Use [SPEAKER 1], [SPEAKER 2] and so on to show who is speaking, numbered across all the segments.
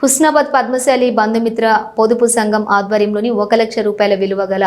[SPEAKER 1] హుస్నాబాద్ పద్మశాలి బంధుమిత్ర పొదుపు సంఘం ఆధ్వర్యంలోని ఒక లక్ష రూపాయల విలువ గల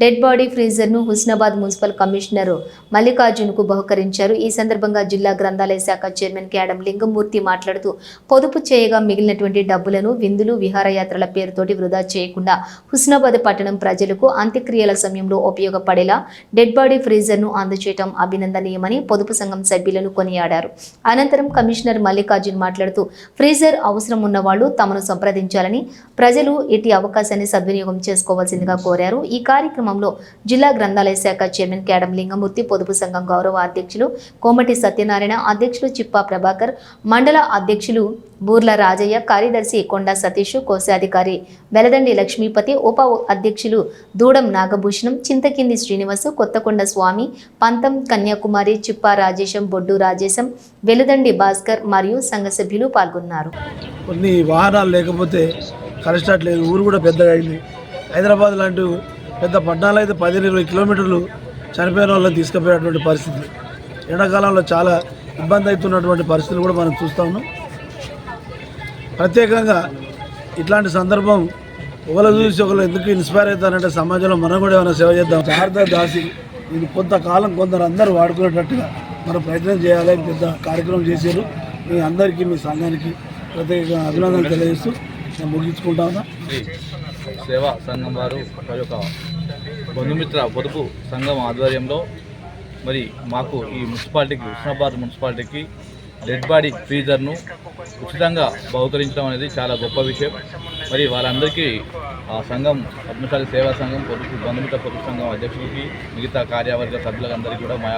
[SPEAKER 1] డెడ్ బాడీ ఫ్రీజర్ను హుస్నాబాద్ మున్సిపల్ కమిషనర్ మల్లికార్జున్కు బహుకరించారు. ఈ సందర్భంగా జిల్లా గ్రంథాలయ శాఖ చైర్మన్ కేడం లింగమూర్తి మాట్లాడుతూ పొదుపు చేయగా మిగిలినటువంటి డబ్బులను విందులు విహారయాత్రల పేరుతోటి వృధా చేయకుండా హుస్నాబాద్ పట్టణం ప్రజలకు అంత్యక్రియల సమయంలో ఉపయోగపడేలా డెడ్ బాడీ ఫ్రీజర్ను అందచేయటం అభినందనీయమని పొదుపు సంఘం సభ్యులను కొనియాడారు. అనంతరం కమిషనర్ మల్లికార్జున్ మాట్లాడుతూ ఫ్రీజర్ అవసరం ఉన్నవాళ్ళు తమను సంప్రదించాలని ప్రజలు ఇటు అవకాశాన్ని సద్వినియోగం చేసుకోవాల్సిందిగా కోరారు. ఈ కార్యక్రమంలో జిల్లా గ్రంథాలయ శాఖ చైర్మన్ కేడం లింగమూర్తి పొదుపు సంఘం గౌరవ అధ్యక్షులు కోమటి సత్యనారాయణ అధ్యక్షులు చిప్పా ప్రభాకర్ మండల అధ్యక్షులు బూర్ల రాజయ్య కార్యదర్శి కొండా సతీష్ కోశాధికారి వెలదండి లక్ష్మీపతి ఉప అధ్యక్షులు దూడం నాగభూషణం చింతకింది శ్రీనివాసు కొత్తకొండ స్వామి పంతం కన్యాకుమారి చిప్పా రాజేశం బొడ్డు రాజేశం వెలుదండి భాస్కర్ మరియు సంఘ సభ్యులు పాల్గొన్నారు.
[SPEAKER 2] కొన్ని వాహనాలు లేకపోతే కరెస్టాట్ లేదు ఊరు కూడా పెద్దగా అయింది. హైదరాబాద్ లాంటి పెద్ద పట్టణాలు అయితే పదిహేను ఇరవై కిలోమీటర్లు చనిపోయిన వాళ్ళని తీసుకుపోయేటువంటి పరిస్థితి. ఎండాకాలంలో చాలా ఇబ్బంది అవుతున్నటువంటి పరిస్థితులు కూడా మనం చూస్తా ఉన్నాం. ప్రత్యేకంగా ఇట్లాంటి సందర్భం ఒకరు చూసి ఒకరు ఎందుకు ఇన్స్పైర్ అవుతారంటే సమాజంలో మనం కూడా ఏమైనా సేవ చేద్దాం. శారదా దాసి ఇది కొంతకాలం కొందరు అందరూ వాడుకునేటట్టుగా మనం ప్రయత్నం చేయాలి పెద్ద కార్యక్రమం చేశారు. మీ అందరికీ మీ సంఘానికి ప్రత్యేక అభినందనలు తెలియజేస్తూ నేను
[SPEAKER 3] ముగించుకుంటాను సేవా సంఘం వారు వారి యొక్క బంధుమిత్ర పొదుపు సంఘం ఆధ్వర్యంలో మరి మాకు ఈ మున్సిపాలిటీకి హుస్నాబాద్ మున్సిపాలిటీకి డెడ్ బాడీ ఫ్రీజర్ను ఉచితంగా బహుకరించడం అనేది చాలా గొప్ప విషయం. మరి వాళ్ళందరికీ ఆ సంఘం పద్మశాలి సేవా సంఘం పొదుపు బంధుమిత్ర పొదుపు సంఘం అధ్యక్షులకి మిగతా కార్యవర్గ సభ్యులందరికీ కూడా మా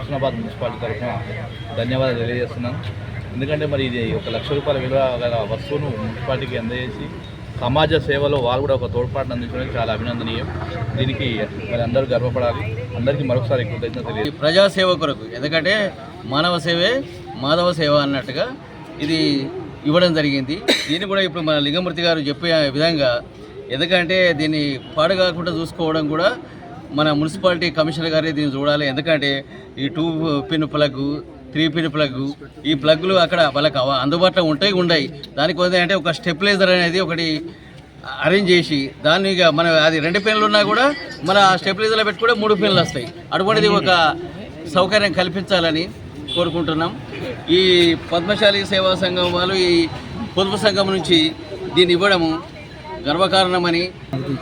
[SPEAKER 3] హుస్నాబాద్ మున్సిపాలిటీ తరఫున ధన్యవాదాలు తెలియజేస్తున్నాను. ఎందుకంటే మరి ఇది ఒక లక్ష రూపాయల విలువ గల వస్తువును మున్సిపాలిటీకి అందజేసి సమాజ సేవలో వాళ్ళు కూడా ఒక తోడ్పాటును అందించడానికి చాలా అభినందనీయం. దీనికి మరి అందరూ గర్వపడాలి. అందరికీ మరొకసారి కృతజ్ఞత
[SPEAKER 4] ఈ
[SPEAKER 3] తెలియదు
[SPEAKER 4] ప్రజాసేవ కొరకు ఎందుకంటే మానవ సేవే మాధవ సేవ అన్నట్టుగా ఇది ఇవ్వడం జరిగింది. దీన్ని కూడా ఇప్పుడు మన లింగమూర్తి గారు చెప్పే విధంగా ఎందుకంటే దీన్ని పాడు కాకుండా చూసుకోవడం కూడా మన మున్సిపాలిటీ కమిషనర్ గారే దీన్ని చూడాలి. ఎందుకంటే ఈ two pin plug three pin plug. ఈ ప్లగ్లు అక్కడ వాళ్ళకి అవ- అందుబాటులో ఉంటాయి ఉండయి. దానికి వద్ద అంటే ఒక స్టెప్లైజర్ అనేది ఒకటి అరేంజ్ చేసి దాన్ని ఇక మన అది రెండు పెన్లు ఉన్నా కూడా మన ఆ పెట్టి పెట్టుకుంటే మూడు పెన్లు వస్తాయి. అటువంటిది ఒక సౌకర్యం కల్పించాలని కోరుకుంటున్నాం. ఈ పద్మశాలి సేవా సంఘం వాళ్ళు ఈ పొదుపు సంఘం నుంచి దీన్ని ఇవ్వడము గర్వకారణమని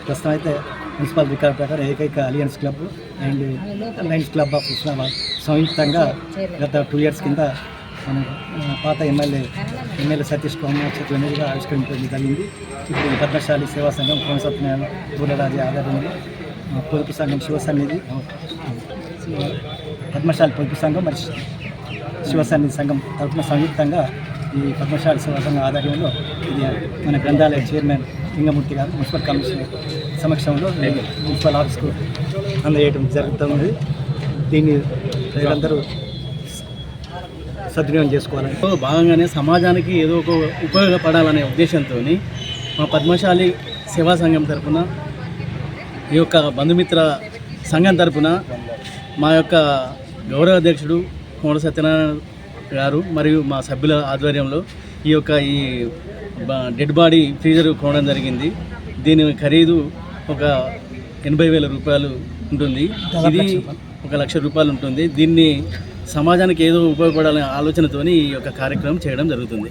[SPEAKER 5] ప్రస్తుతం అయితే మున్సిపల్ రికార్డు ప్రకారం ఏకైక alliance club and Lions club of Husnabad సంయుక్తంగా గత టూ ఇయర్స్ కింద మన పాత ఎమ్మెల్యే ఎమ్మెల్యే సతీష్ కుమార్ చెట్ల మీదుగా ఆవిష్కరించడం జరిగింది. ఇప్పుడు పద్మశాలి సేవా సంఘం కోనసత్యనారాయణ సత్యనారాయణ ఆధారంలో పొదుపు సంఘం శివసన్నిధి పద్మశాలి పొదుపు సంఘం మరి శివసన్నిధి సంఘం తరఫున సంయుక్తంగా ఈ పద్మశాలి సేవా సంఘం ఆధ్వర్యంలో ఇది మన గ్రంథాలయ చైర్మన్ లింగమూర్తి గారు మున్సిపల్ కమిషనర్ సమక్షంలో మున్సిపల్ ఆఫీస్కు అందజేయడం జరుగుతుంది. దీన్ని ప్రజలందరూ సద్వినియోగం చేసుకోవాలని.
[SPEAKER 6] భాగంగానే సమాజానికి ఏదో ఒక ఉపయోగపడాలనే ఉద్దేశంతో మా పద్మశాలి సేవా సంఘం తరపున ఈ యొక్క బంధుమిత్ర సంఘం తరఫున మా యొక్క గౌరవ అధ్యక్షుడు కోడ సత్యనారాయణ గారు మరియు మా సభ్యుల ఆధ్వర్యంలో ఈ యొక్క ఈ డెడ్ బాడీ ఫ్రీజర్ కొనడం జరిగింది. దీని ఖరీదు ఒక ఎనభై వేల రూపాయలు ఉంటుంది. ఇది ఒక లక్ష రూపాయలు ఉంటుంది. దీన్ని సమాజానికి ఏదో ఉపయోగపడాలనే ఆలోచనతోని ఈ యొక్క కార్యక్రమం చేయడం జరుగుతుంది.